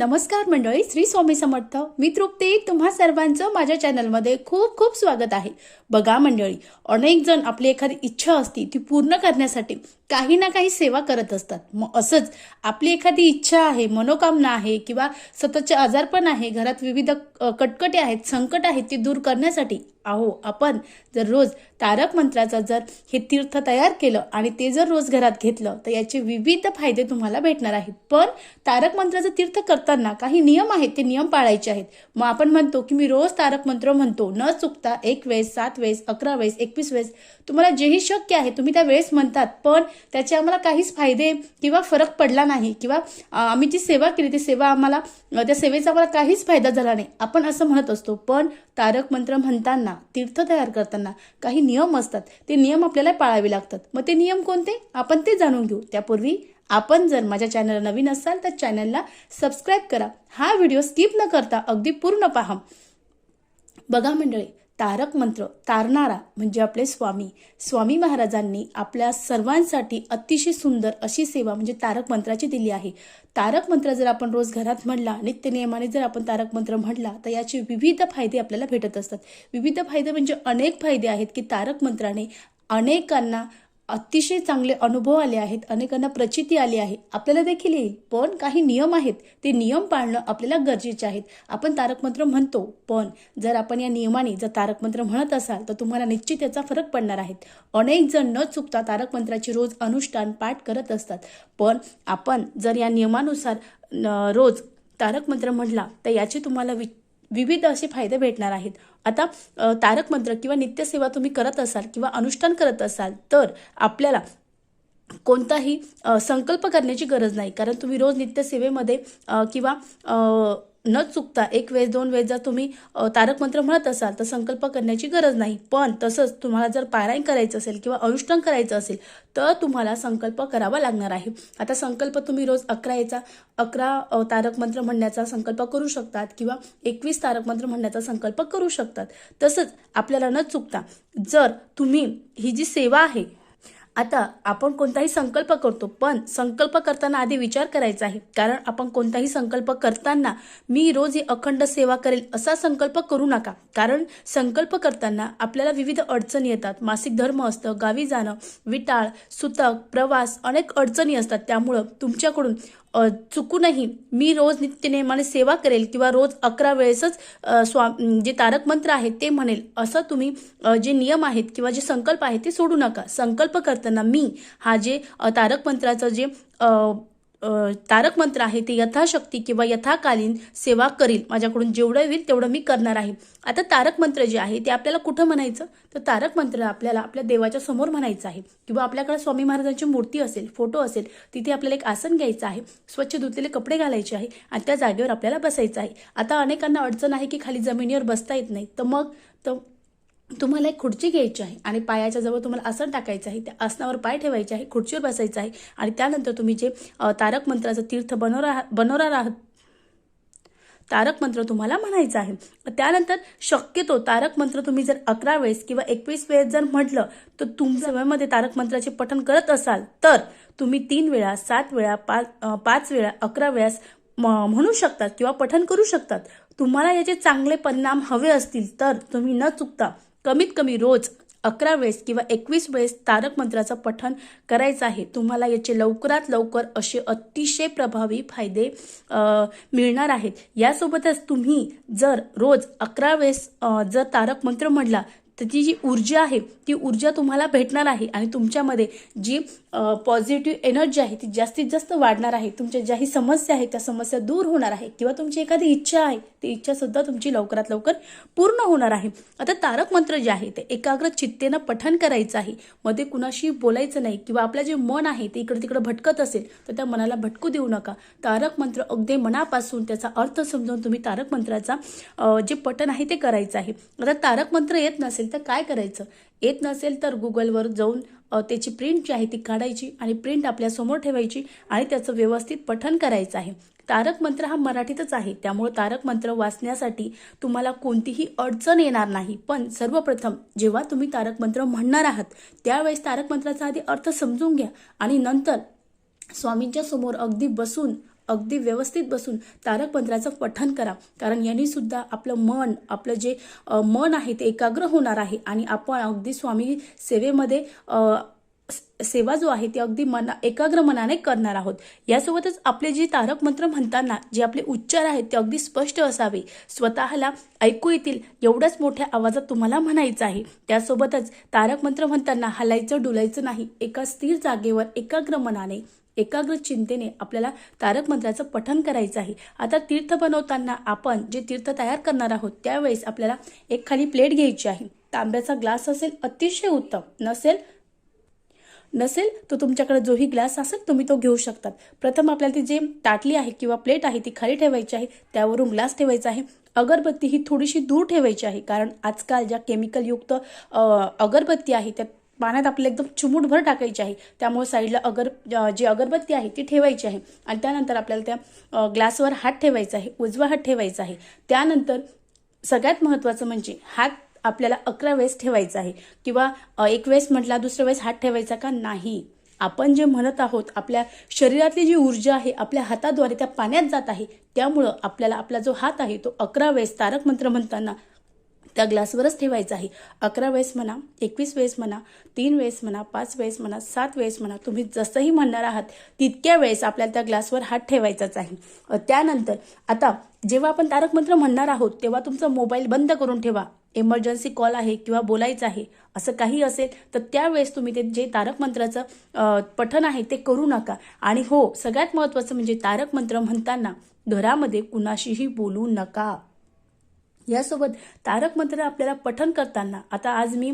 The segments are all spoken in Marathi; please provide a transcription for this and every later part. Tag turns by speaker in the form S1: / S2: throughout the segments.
S1: नमस्कार मंडळी श्री स्वामी समर्थ. मी तृप्ती. तुम्हा सर्वांचं माझ्या चॅनलमध्ये खूप खूप स्वागत आहे. बघा मंडळी अनेक जण आपली एखादी इच्छा असती ती पूर्ण करण्यासाठी काही ना काही सेवा करत असतात. मग असंच आपली एखादी इच्छा आहे मनोकामना आहे किंवा सततचे आजारपण आहे घरात विविध कटकटे आहेत संकट आहेत ती दूर करण्यासाठी अहो आपण जर रोज तारक मंत्राचं जर हे तीर्थ तयार केलं आणि ते जर रोज घरात घेतलं तर याचे विविध फायदे तुम्हाला भेटणार आहेत. पण तारक मंत्राचं तीर्थ करताना काही नियम आहेत ते नियम पाळायचे आहेत. मग आपण म्हणतो की मी रोज तारक मंत्र म्हणतो न चुकता एक वेळेस सात वेळेस अकरा वेळेस एकवीस वेळेस तुम्हाला जेही शक्य आहे तुम्ही त्या वेळेस म्हणतात पण त्याचे आम्हाला काहीच फायदे किंवा फरक पडला नाही किंवा आम्ही जी सेवा केली ती सेवा आम्हाला त्या सेवेचा आम्हाला काहीच फायदा झाला नाही. आपण असं म्हणत असतो पण तारक मंत्र म्हणताना तीर्थ तयार करताना काही नियम असतात. ते नियम आपल्याला पाळावे लागतात. मग ते नियम कोणते? आपण ते जाणून घेऊ. त्यापूर्वी आपण जर माझ्या चॅनलला नवीन असाल तर चॅनलला सबस्क्राईब करा. हा व्हिडिओ स्किप न करता अगदी पूर्ण पहा. बघा मंडळी तारक मंत्र तारणारा म्हणजे आपले स्वामी. स्वामी महाराजांनी आपल्या सर्वांसाठी अतिशय सुंदर अशी सेवा म्हणजे तारक मंत्राची दिली आहे. तारक मंत्र जर आपण रोज घरात म्हणला नित्य नियमाने जर आपण तारक मंत्र म्हणला तर याचे विविध फायदे आपल्याला भेटत असतात. विविध फायदे म्हणजे अनेक फायदे आहेत की तारक मंत्राने अनेकांना अतिशय चांगले अनुभव आले आहेत अनेकांना प्रचिती आली आहे. आपल्याला देखील येईल. पण काही नियम आहेत. ते नियम पाळणं आपल्याला गरजेचे आहेत. आपण तारक मंत्र म्हणतो पण जर आपण या नियमाने जर तारक मंत्र म्हणत असाल तर तुम्हाला निश्चित याचा फरक पडणार आहे. अनेक जण न चुकता तारक मंत्राची रोज अनुष्ठान पाठ करत असतात. पण आपण जर या नियमानुसार रोज तारक मंत्र म्हटला तर याची तुम्हाला वि विविध असे फायदे भेटणार आहेत. आता तारक मंत्र किंवा नित्यसेवा तुम्ही करत असाल किंवा अनुष्ठान करत असाल तर आपल्याला कोणताही संकल्प करण्याची गरज नाही. कारण तुम्ही रोज नित्यसेवेमध्ये किंवा न चुकता एक वेळेस दोन वेळेस जर तुम्ही तारक मंत्र म्हणत असाल तर संकल्प करण्याची गरज नाही. पण तसंच तुम्हाला जर पारायण करायचं असेल किंवा अनुष्ठान करायचं असेल तर तुम्हाला संकल्प करावा लागणार आहे. आता संकल्प तुम्ही रोज अकरा याचा अकरा तारक मंत्र म्हणण्याचा संकल्प करू शकतात किंवा एकवीस तारक मंत्र म्हणण्याचा संकल्प करू शकतात. तसंच आपल्याला न चुकता जर तुम्ही ही जी सेवा आहे आता आपण कोणताही संकल्प करतो पण संकल्प करताना आधी विचार करायचा आहे. कारण आपण कोणताही संकल्प करताना मी रोज ही अखंड सेवा करेल असा संकल्प करू नका. कारण संकल्प करताना आपल्याला विविध अडचणी येतात. मासिक धर्म असतं गावी जाणं विटाळ सुतक प्रवास अनेक अडचणी असतात. त्यामुळं तुमच्याकडून चुकूनही मी रोज नित्यनेमाने सेवा करेल किंवा रोज अकरा वेळेसच स्वा जे तारक मंत्र आहेत ते म्हणेल. असं तुम्ही जे नियम आहेत किंवा जे संकल्प आहेत ते सोडू नका. संकल्प करताना मी हा जे तारक मंत्राचं जे तारक मंत्र आहे ते यथाशक्ती किंवा यथाकालीन सेवा करील. माझ्याकडून जेवढं होईल तेवढं मी करणार आहे. आता तारक मंत्र जे आहे ते आपल्याला कुठं म्हणायचं? तर तारक मंत्र आपल्याला आपल्या देवाच्या समोर म्हणायचं आहे. किंवा आपल्याकडे स्वामी महाराजांची मूर्ती असेल फोटो असेल तिथे आपल्याला एक आसन घ्यायचं आहे. स्वच्छ धुतलेले कपडे घालायचे आहे आणि त्या जागेवर आपल्याला बसायचं आहे. आता अनेकांना अडचण आहे की खाली जमिनीवर बसता येत नाही. तर मग तर तुम्हाला एक खुर्ची घ्यायची आहे आणि पायाच्या जवळ तुम्हाला आसन टाकायचं आहे त्या आसनावर पाय ठेवायचे आहे खुर्चीवर बसायचं आहे आणि त्यानंतर तुम्ही जे तारक मंत्राचं तीर्थ बनवरा बनवणार आहात तारक मंत्र तुम्हाला म्हणायचं आहे. त्यानंतर शक्यतो तारक मंत्र तुम्ही जर अकरा वेळेस किंवा एकवीस वेळेस जर म्हटलं तर तुमच्या वेळेमध्ये तारक मंत्राचे पठण करत असाल तर तुम्ही तीन वेळा सात वेळा पाच पाच वेळा अकरा वेळास म- म्हणू शकतात किंवा पठण करू शकतात. तुम्हाला याचे चांगले परिणाम हवे असतील तर तुम्ही न चुकता कमीत कमी रोज अकरा वेळेस किंवा एकवीस वेळेस तारक मंत्राचं पठण करायचं आहे. तुम्हाला याचे लवकरात लवकर असे अतिशय प्रभावी फायदे मिळणार आहेत. यासोबतच तुम्ही जर रोज अकरा वेळेस जर तारक मंत्र म्हणला तर ती जी ऊर्जा आहे ती ऊर्जा तुम्हाला भेटणार आहे आणि तुमच्यामध्ये जी पॉझिटिव्ह एनर्जी आहे ती जास्तीत जास्त वाढणार आहे. तुमच्या ज्याही समस्या आहेत त्या समस्या दूर होणार आहे. किंवा तुमची एखादी इच्छा आहे ती इच्छासुद्धा तुमची लवकरात लवकर पूर्ण होणार आहे. आता तारक मंत्र जे आहे ते एकाग्र चित्तेनं पठन करायचं आहे. मध्ये कुणाशी बोलायचं नाही किंवा आपलं जे मन आहे ते इकडं तिकडं भटकत असेल तर त्या मनाला भटकू देऊ नका. तारक मंत्र अगदी मनापासून त्याचा अर्थ समजावून तुम्ही तारक मंत्राचा जे पठन आहे ते करायचं आहे. आता तारक मंत्र येत नसेल तर काय करायचं? येत नसेल तर गुगलवर जाऊन त्याची प्रिंट जी आहे ती काढायची आणि प्रिंट आपल्यासमोर ठेवायची आणि त्याचं व्यवस्थित पठण करायचं आहे. तारक मंत्र हा मराठीतच आहे. त्यामुळे तारक मंत्र वाचण्यासाठी तुम्हाला कोणतीही अडचण येणार नाही. पण सर्वप्रथम जेव्हा तुम्ही तारक मंत्र म्हणणार आहात त्यावेळेस तारक मंत्राचा आधी अर्थ समजून घ्या आणि नंतर स्वामींच्या समोर अगदी बसून अगदी व्यवस्थित बसून तारक मंत्राचं पठन करा. कारण यांनी सुद्धा आपलं मन आपलं जे मन आहे ते एकाग्र होणार आहे. आणि आपण अगदी स्वामी सेवेमध्ये सेवा जो आहे ती अगदी मना एकाग्र मनाने करणार आहोत. यासोबतच आपले जे तारक मंत्र म्हणताना जे आपले उच्चार आहेत ते अगदी स्पष्ट असावे. स्वतःला ऐकू येतील एवढ्याच मोठ्या आवाजात तुम्हाला म्हणायचं आहे. त्यासोबतच तारक मंत्र म्हणताना हलायचं डुलायचं नाही. एका स्थिर जागेवर एकाग्र मनाने एकाग्र चिंतेने आपल्याला तारक मंत्राचं पठन करायचं आहे. आता तीर्थ बनवताना आपण जे तीर्थ तयार करणार आहोत त्यावेळेस आपल्याला एक खाली प्लेट घ्यायची आहे. तांब्याचा ग्लास असेल अतिशय उत्तम. नसेल नसेल तर तुमच्याकडे जोही ग्लास असेल तुम्ही तो घेऊ शकतात. प्रथम आपल्याला ती जे ताटली आहे किंवा प्लेट आहे ती खाली ठेवायची आहे त्यावरून ग्लास ठेवायचा आहे. अगरबत्ती ही थोडीशी दूर ठेवायची आहे कारण आजकाल ज्या केमिकलयुक्त अगरबत्ती आहे त्या पाण्यात आपल्याला एकदम चिमूटभर टाकायची आहे. त्यामुळे साईडला अगर जी अगरबत्ती आहे ती ठेवायची आहे. आणि त्यानंतर आपल्याला त्या ग्लासवर हात ठेवायचा आहे. उजवा हात ठेवायचा आहे. त्यानंतर सगळ्यात महत्त्वाचं म्हणजे हात आपल्याला अकरा वेळेस ठेवायचा आहे. किंवा एक वेळेस म्हटला दुसऱ्या वेळेस हात ठेवायचा का? नाही. आपण जे म्हणत आहोत आपल्या शरीरातली जी ऊर्जा आहे आपल्या हाताद्वारे त्या पाण्यात जात आहे त्यामुळं आपल्याला आपला जो हात आहे तो अकरा वेळेस तारक मंत्र म्हणताना त्या ग्लासवरच ठेवायचा आहे. अकरा वेळेस म्हणा एकवीस वेळेस म्हणा तीन वेळेस म्हणा पाच वेळेस म्हणा सात वेळेस म्हणा तुम्ही जसंही म्हणणार आहात तितक्या वेळेस आपल्याला त्या ग्लासवर हात ठेवायचाच आहे. त्यानंतर आता जेव्हा आपण तारक मंत्र म्हणणार आहोत तेव्हा तुमचा मोबाईल बंद करून ठेवा. इमर्जन्सी कॉल आहे किंवा बोलायचं आहे असं काही असेल तर त्यावेळेस तुम्ही ते जे तारक मंत्राचं पठन आहे ते करू नका. आणि हो सगळ्यात महत्त्वाचं म्हणजे तारक मंत्र म्हणताना घरामध्ये कुणाशीही बोलू नका. यासोबत तारक मंत्र आपल्याला पठण करताना आता आज मी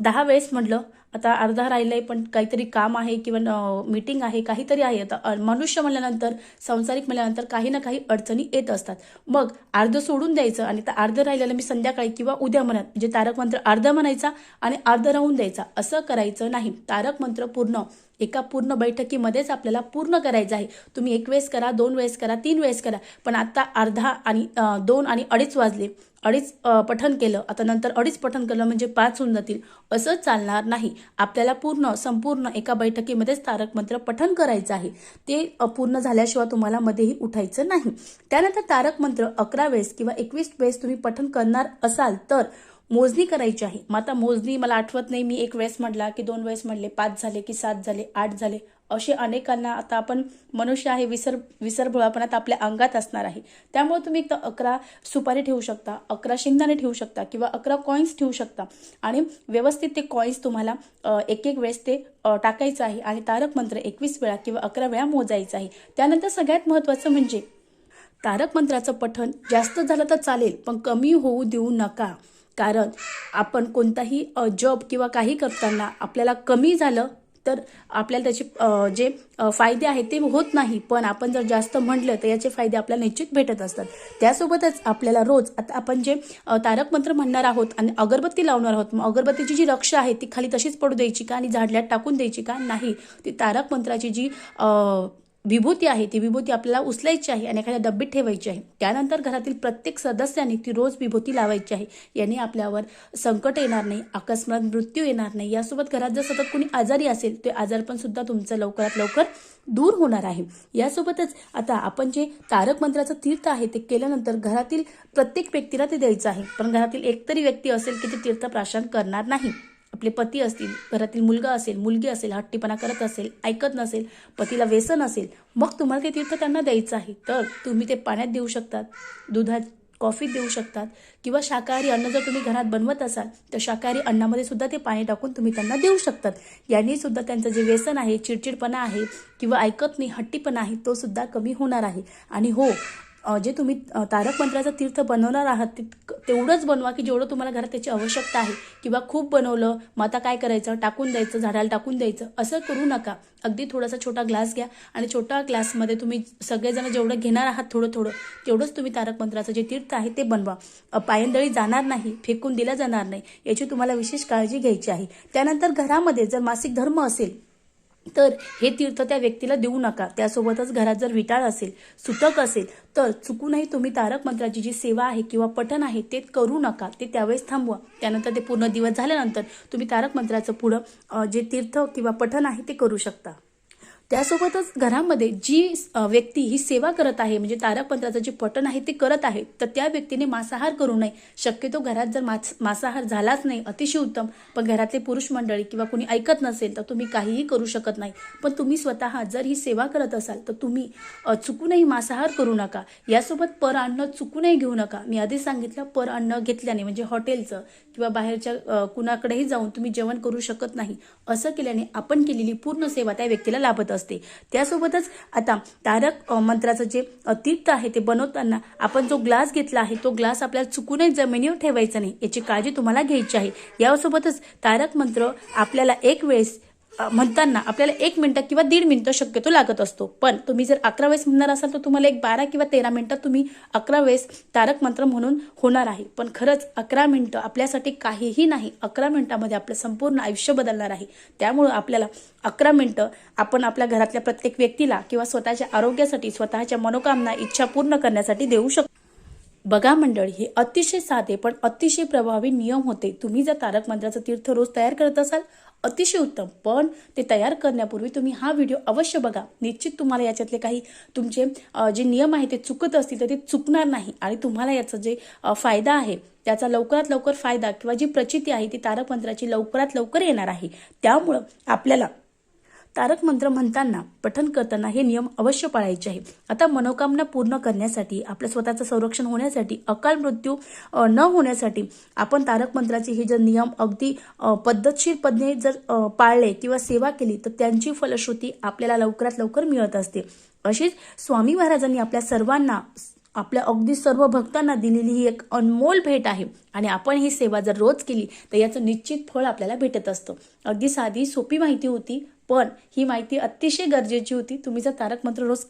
S1: दहा वेळेस म्हटलं आता अर्धा राहिलंय पण काहीतरी काम आहे किंवा मीटिंग आहे काहीतरी आहे. आता मनुष्य म्हणल्यानंतर संसारिक म्हणल्यानंतर काही ना काही अडचणी येत असतात. मग अर्ध सोडून द्यायचं आणि त्या अर्ध राहिलेलं मी संध्याकाळी किंवा उद्या म्हणत म्हणजे तारक मंत्र अर्ध म्हणायचा आणि अर्ध राहून द्यायचा. असं करायचं नाही. तारक मंत्र पूर्ण एका पूर्ण बैठकीमध्येच आपल्याला पूर्ण करायचं आहे. तुम्ही एक वेळेस करा दोन वेळेस करा तीन वेळेस करा. पण आता अर्धा आणि दोन आणि अडीच वाजले. अडीच पठन केलं. आता नंतर अडीच पठन केलं म्हणजे पाच होऊन जातील. असं चालणार नाही. आपल्याला पूर्ण संपूर्ण एका बैठकीमध्येच तारक मंत्र पठन करायचं आहे. ते पूर्ण झाल्याशिवाय तुम्हाला मध्येही उठायचं नाही. त्यानंतर तारक मंत्र अकरा वेळेस किंवा एकवीस वेळेस तुम्ही पठन करणार असाल तर मोजणी करायची आहे. मग आता मोजणी मला आठवत नाही. मी एक वेळेस म्हटला की दोन वेळेस म्हटले पाच झाले की सात झाले आठ झाले. असे अनेकांना आता आपण मनुष्य आहे विसर विसरभोळापण आपल्या अंगात असणार आहे. त्यामुळे तुम्ही एक तर अकरा सुपारी ठेवू शकता अकरा शेंगदाणे ठेवू शकता किंवा अकरा कॉईन्स ठेवू शकता. आणि व्यवस्थित ते कॉईन्स तुम्हाला एक एक वेळेस ते टाकायचं आहे आणि तारक मंत्र एकवीस वेळा किंवा अकरा वेळा मोजायचं आहे. त्यानंतर सगळ्यात महत्त्वाचं म्हणजे तारक मंत्राचं पठण जास्त झालं तर चालेल पण कमी होऊ देऊ नका. कारण आपण कोणताही जॉब किंवा काही करताना आपल्याला कमी झालं तर आपल्याला त्याचे जे फायदे आहेत ते होत नाही. पण आपण जर जास्त म्हटलं तर याचे फायदे आपल्याला निश्चित भेटत असतात. त्यासोबतच आपल्याला रोज आता आपण जे तारक मंत्र म्हणणार आहोत आणि अगरबत्ती लावणार आहोत मग अगरबत्तीची जी रक्षा आहे ती खाली तशीच पडू द्यायची का आणि झाडल्यात टाकून द्यायची का? नाही. ती तारक मंत्राची जी विभूती आहे ती विभूती आपल्याला उचलायची आहे आणि एखाद्या डब्बीत ठेवायची आहे. त्यानंतर घरातील प्रत्येक सदस्याने ती रोज विभूती लावायची आहे. याने आपल्यावर संकट येणार नाही अकस्मात मृत्यू येणार नाही. यासोबत घरात जर सतत कोणी आजारी असेल ते आजारपण सुद्धा तुमचं लवकरात लवकर दूर होणार आहे. यासोबतच आता आपण जे तारक मंत्राचं तीर्थ आहे ते केल्यानंतर घरातील प्रत्येक व्यक्तीला ते द्यायचं आहे. पण घरातील एकतरी व्यक्ती असेल की ते तीर्थ प्राशन करणार नाही. आपले पती असतील घरातील मुलगा असेल मुलगी असेल हट्टीपणा करत असेल ऐकत नसेल पतीला व्यसन असेल मग तुम्हाला ते तीर्थ त्यांना द्यायचं आहे. तर तुम्ही ते पाण्यात देऊ शकतात दुधात कॉफीत देऊ शकतात किंवा शाकाहारी अन्न जर तुम्ही घरात बनवत असाल तर शाकाहारी अन्नामध्ये सुद्धा ते पाणी टाकून तुम्ही त्यांना देऊ शकतात. यांनी सुद्धा त्यांचं जे व्यसन आहे चिडचिडपणा आहे किंवा ऐकत नाही हट्टीपणा आहे तो सुद्धा कमी होणार आहे. आणि हो जे तुम्ही तारक मंत्राचं तीर्थ बनवणार आहात ते तेवढंच बनवा की जेवढं तुम्हाला घरात त्याची आवश्यकता आहे. किंवा खूप बनवलं मग आता काय करायचं? टाकून द्यायचं झाडाला टाकून द्यायचं. असं करू नका. अगदी थोडासा छोटा ग्लास घ्या आणि छोटा ग्लासमध्ये तुम्ही सगळेजण जेवढं घेणार आहात थोडं थोडं तेवढंच तुम्ही तारक मंत्राचं जे तीर्थ आहे ते बनवा. पायंदळी जाणार नाही फेकून दिला जाणार नाही याची तुम्हाला विशेष काळजी घ्यायची आहे. त्यानंतर घरामध्ये जर मासिक धर्म असेल तर हे तीर्थ त्या व्यक्तीला देऊ नका. त्यासोबतच घरात जर विटाळ असेल सुतक असेल तर चुकूनही तुम्ही तारक मंत्राची जी सेवा आहे किंवा पठण आहे ते करू नका. ते त्यावेळेस थांबवा. त्यानंतर ते पूर्ण दिवस झाल्यानंतर तुम्ही तारक मंत्राचं पुढं जे तीर्थ किंवा पठण आहे ते करू शकता. त्यासोबतच घरामध्ये जी व्यक्ती ही सेवा करत आहे म्हणजे तारक मंत्राचं जे पठण आहे ते करत आहे तर त्या व्यक्तीने मांसाहार करू नये. शक्यतो घरात जर मांस मांसाहार झालाच नाही अतिशय उत्तम पण घरातले पुरुष मंडळी किंवा कोणी ऐकत नसेल तर तुम्ही काहीही करू शकत नाही. पण तुम्ही स्वतः जर ही सेवा करत असाल तर तुम्ही चुकूनही मांसाहार करू नका. यासोबत पर अन्न चुकूनही घेऊ नका. मी आधी सांगितलं पर अन्न घेतल्याने म्हणजे हॉटेलचं किंवा बाहेरच्या कुणाकडेही जाऊन तुम्ही जेवण करू शकत नाही. असं केल्याने आपण केलेली पूर्ण सेवा त्या व्यक्तीला लाभत असते. त्यासोबतच आता तारक मंत्राचं जे तीर्थ आहे ते बनवताना आपण जो ग्लास घेतला आहे तो ग्लास आपल्याला चुकूनही जमिनीवर ठेवायचा नाही. याची काळजी तुम्हाला घ्यायची आहे. यासोबतच तारक मंत्र आपल्याला एक वेळेस म्हणताना आपल्याला एक मिनटं किंवा दीड मिनटं शक्यतो लागत असतो. पण तुम्ही जर अकरा वेळेस म्हणणार असाल तर तुम्हाला एक बारा किंवा तेरा मिनटं तुम्ही अकरा वेळेस तारक मंत्र म्हणून होणार आहे. पण खरंच अकरा मिनटं आपल्यासाठी काहीही नाही. अकरा मिनटामध्ये आपलं संपूर्ण आयुष्य बदलणार आहे. त्यामुळं आपल्याला अकरा मिनटं आपण आपल्या घरातल्या प्रत्येक व्यक्तीला किंवा स्वतःच्या आरोग्यासाठी स्वतःच्या मनोकामना इच्छा पूर्ण करण्यासाठी देऊ शकतो. बघा मंडळी हे अतिशय साधे पण अतिशय प्रभावी नियम होते. तुम्ही जर तारक मंत्राचं तीर्थ रोज तयार करत असाल अतिशय उत्तम. पण ते तयार करण्यापूर्वी तुम्ही हा व्हिडिओ अवश्य बघा. निश्चित तुम्हाला याच्यातले काही तुमचे जे नियम आहे ते चुकत असतील तर ते चुकणार नाही. आणि तुम्हाला याचा जे फायदा आहे त्याचा लवकरात लवकर फायदा किंवा जी प्रचिती आहे ती तारक मंत्राची लवकरात लवकर येणार आहे. त्यामुळं आपल्याला तारक मंत्र म्हणताना पठण करताना हे नियम अवश्य पाळायचे आहे आता मनोकामना पूर्ण करण्यासाठी आपल्या स्वतःचं संरक्षण होण्यासाठी अकाल मृत्यू न होण्यासाठी आपण तारक मंत्राचे हे जर नियम अगदी अ, पद्धतशीरपणे जर पाळले किंवा सेवा केली तर त्यांची फलश्रुती आपल्याला लवकरात लवकर मिळत असते. अशीच स्वामी महाराजांनी आपल्या सर्वांना आपल्या अगदी सर्व भक्तांना दिलेली ही एक अनमोल भेट आहे. आणि आपण ही सेवा जर रोज केली तर याचं निश्चित फळ आपल्याला भेटत असतं. अगदी साधी सोपी माहिती होती पण ही माहिती अतिशय गरजेची होती. तुम्ही जर तारक मंत्र रोज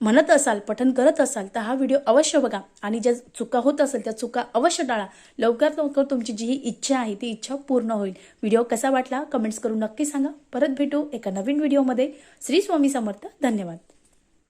S1: म्हणत असाल पठन करत असाल तर हा व्हिडिओ अवश्य बघा. आणि ज्या चुका होत असेल त्या चुका अवश्य टाळा. लवकरात लवकर तुमची जी ही इच्छा आहे ती इच्छा पूर्ण होईल. व्हिडिओ कसा वाटला कमेंट्स करून नक्की सांगा. परत भेटू एका नवीन व्हिडिओमध्ये. श्री स्वामी समर्थ. धन्यवाद.